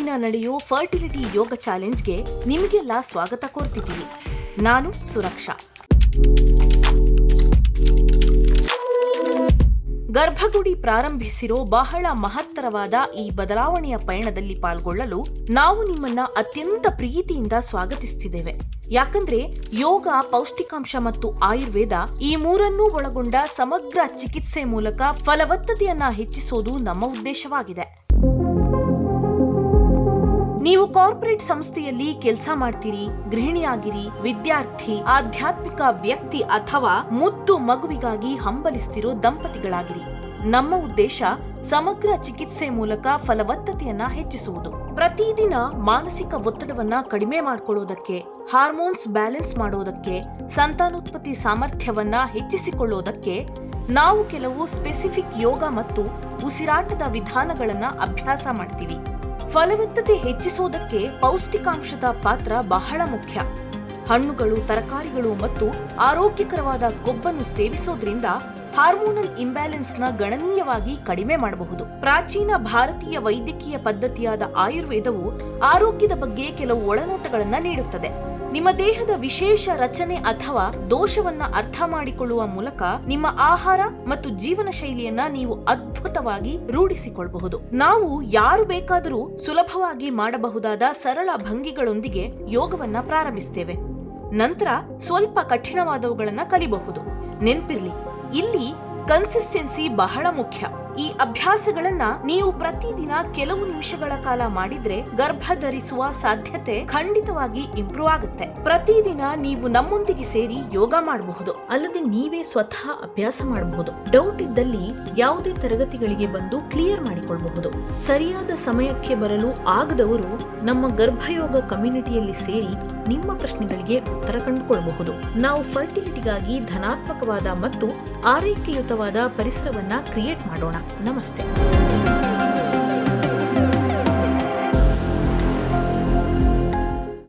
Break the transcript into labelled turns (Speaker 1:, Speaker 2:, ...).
Speaker 1: ದಿನ ನಡೆಯೋ ಫರ್ಟಿಲಿಟಿ ಯೋಗ ಚಾಲೆಂಜ್ಗೆ ನಿಮಗೆಲ್ಲ ಸ್ವಾಗತ ಕೋರ್ತಿದ್ದೀನಿ. ನಾನು ಸುರಕ್ಷಾ. ಗರ್ಭಗುಡಿ ಪ್ರಾರಂಭಿಸಿರೋ ಬಹಳ ಮಹತ್ತರವಾದ ಈ ಬದಲಾವಣೆಯ ಪಯಣದಲ್ಲಿ ಪಾಲ್ಗೊಳ್ಳಲು ನಾವು ನಿಮ್ಮನ್ನ ಅತ್ಯಂತ ಪ್ರೀತಿಯಿಂದ ಸ್ವಾಗತಿಸುತ್ತಿದ್ದೇವೆ ಯಾಕಂದ್ರೆ ಯೋಗ, ಪೌಷ್ಟಿಕಾಂಶ ಮತ್ತು ಆಯುರ್ವೇದ ಈ ಮೂರನ್ನೂ ಒಳಗೊಂಡ ಸಮಗ್ರ ಚಿಕಿತ್ಸೆ ಮೂಲಕ ಫಲವತ್ತತೆಯನ್ನ ಹೆಚ್ಚಿಸೋದು ನಮ್ಮ ಉದ್ದೇಶವಾಗಿದೆ. ನೀವು ಕಾರ್ಪೊರೇಟ್ ಸಂಸ್ಥೆಯಲ್ಲಿ ಕೆಲಸ ಮಾಡ್ತೀರಿ, ಗೃಹಿಣಿಯಾಗಿರಿ, ವಿದ್ಯಾರ್ಥಿ, ಆಧ್ಯಾತ್ಮಿಕ ವ್ಯಕ್ತಿ ಅಥವಾ ಮುದ್ದು ಮಗುವಿಗಾಗಿ ಹಂಬಲಿಸ್ತಿರೋ ದಂಪತಿಗಳಾಗಿರಿ. ನಮ್ಮ ಉದ್ದೇಶ ಸಮಗ್ರ ಚಿಕಿತ್ಸೆ ಮೂಲಕ ಫಲವತ್ತತೆಯನ್ನ ಹೆಚ್ಚಿಸುವುದು. ಪ್ರತಿದಿನ ಮಾನಸಿಕ ಒತ್ತಡವನ್ನ ಕಡಿಮೆ ಮಾಡ್ಕೊಳ್ಳೋದಕ್ಕೆ, ಹಾರ್ಮೋನ್ಸ್ ಬ್ಯಾಲೆನ್ಸ್ ಮಾಡೋದಕ್ಕೆ, ಸಂತಾನೋತ್ಪತ್ತಿ ಸಾಮರ್ಥ್ಯವನ್ನ ಹೆಚ್ಚಿಸಿಕೊಳ್ಳೋದಕ್ಕೆ ನಾವು ಕೆಲವು ಸ್ಪೆಸಿಫಿಕ್ ಯೋಗ ಮತ್ತು ಉಸಿರಾಟದ ವಿಧಾನಗಳನ್ನ ಅಭ್ಯಾಸ ಮಾಡ್ತೀವಿ. ಫಲವತ್ತತೆ ಹೆಚ್ಚಿಸುವುದಕ್ಕೆ ಪೌಷ್ಟಿಕಾಂಶದ ಪಾತ್ರ ಬಹಳ ಮುಖ್ಯ. ಹಣ್ಣುಗಳು, ತರಕಾರಿಗಳು ಮತ್ತು ಆರೋಗ್ಯಕರವಾದ ಕೊಬ್ಬನ್ನು ಸೇವಿಸೋದ್ರಿಂದ ಹಾರ್ಮೋನಲ್ ಇಂಬ್ಯಾಲೆನ್ಸ್ನ ಗಣನೀಯವಾಗಿ ಕಡಿಮೆ ಮಾಡಬಹುದು. ಪ್ರಾಚೀನ ಭಾರತೀಯ ವೈದ್ಯಕೀಯ ಪದ್ಧತಿಯಾದ ಆಯುರ್ವೇದವು ಆರೋಗ್ಯದ ಬಗ್ಗೆ ಕೆಲವು ಒಳನೋಟಗಳನ್ನು ನೀಡುತ್ತದೆ. ನಿಮ್ಮ ದೇಹದ ವಿಶೇಷ ರಚನೆ ಅಥವಾ ದೋಷವನ್ನ ಅರ್ಥ ಮಾಡಿಕೊಳ್ಳುವ ಮೂಲಕ ನಿಮ್ಮ ಆಹಾರ ಮತ್ತು ಜೀವನ ಶೈಲಿಯನ್ನ ನೀವು ಅದ್ಭುತವಾಗಿ ರೂಢಿಸಿಕೊಳ್ಳಬಹುದು ನಾವು ಯಾರು ಬೇಕಾದರೂ ಸುಲಭವಾಗಿ ಮಾಡಬಹುದಾದ ಸರಳ ಭಂಗಿಗಳೊಂದಿಗೆ ಯೋಗವನ್ನ ಪ್ರಾರಂಭಿಸ್ತೇವೆ. ನಂತರ ಸ್ವಲ್ಪ ಕಠಿಣವಾದವುಗಳನ್ನ ಕಲಿಬಹುದು. ನೆನ್ಪಿರ್ಲಿ, ಇಲ್ಲಿ ಕನ್ಸಿಸ್ಟೆನ್ಸಿ ಬಹಳ ಮುಖ್ಯ. ಈ ಅಭ್ಯಾಸಗಳನ್ನ ನೀವು ಪ್ರತಿದಿನ ಕೆಲವು ನಿಮಿಷಗಳ ಕಾಲ ಮಾಡಿದ್ರೆ ಗರ್ಭ ಧರಿಸುವ ಸಾಧ್ಯತೆ ಖಂಡಿತವಾಗಿ ಇಂಪ್ರೂವ್ ಆಗುತ್ತೆ. ಪ್ರತಿದಿನ ನೀವು ನಮ್ಮೊಂದಿಗೆ ಸೇರಿ ಯೋಗ ಮಾಡಬಹುದು. ಅಲ್ಲದೆ ನೀವೇ ಸ್ವತಃ ಅಭ್ಯಾಸ ಮಾಡಬಹುದು. ಡೌಟ್ ಇದ್ದಲ್ಲಿ ಯಾವುದೇ ತರಗತಿಗಳಿಗೆ ಬಂದು ಕ್ಲಿಯರ್ ಮಾಡಿಕೊಳ್ಳಬಹುದು ಸರಿಯಾದ ಸಮಯಕ್ಕೆ ಬರಲು ಆಗದವರು ನಮ್ಮ ಗರ್ಭಯೋಗ ಕಮ್ಯುನಿಟಿಯಲ್ಲಿ ಸೇರಿ ನಿಮ್ಮ ಪ್ರಶ್ನೆಗಳಿಗೆ ಉತ್ತರ ಕಂಡುಕೊಳ್ಳಬಹುದು ನಾವು ಫರ್ಟಿಲಿಟಿಗಾಗಿ ಧನಾತ್ಮಕವಾದ ಮತ್ತು ಆರೈಕೆಯುತವಾದ ಪರಿಸರವನ್ನ ಕ್ರಿಯೇಟ್ ಮಾಡೋಣ. ナマステ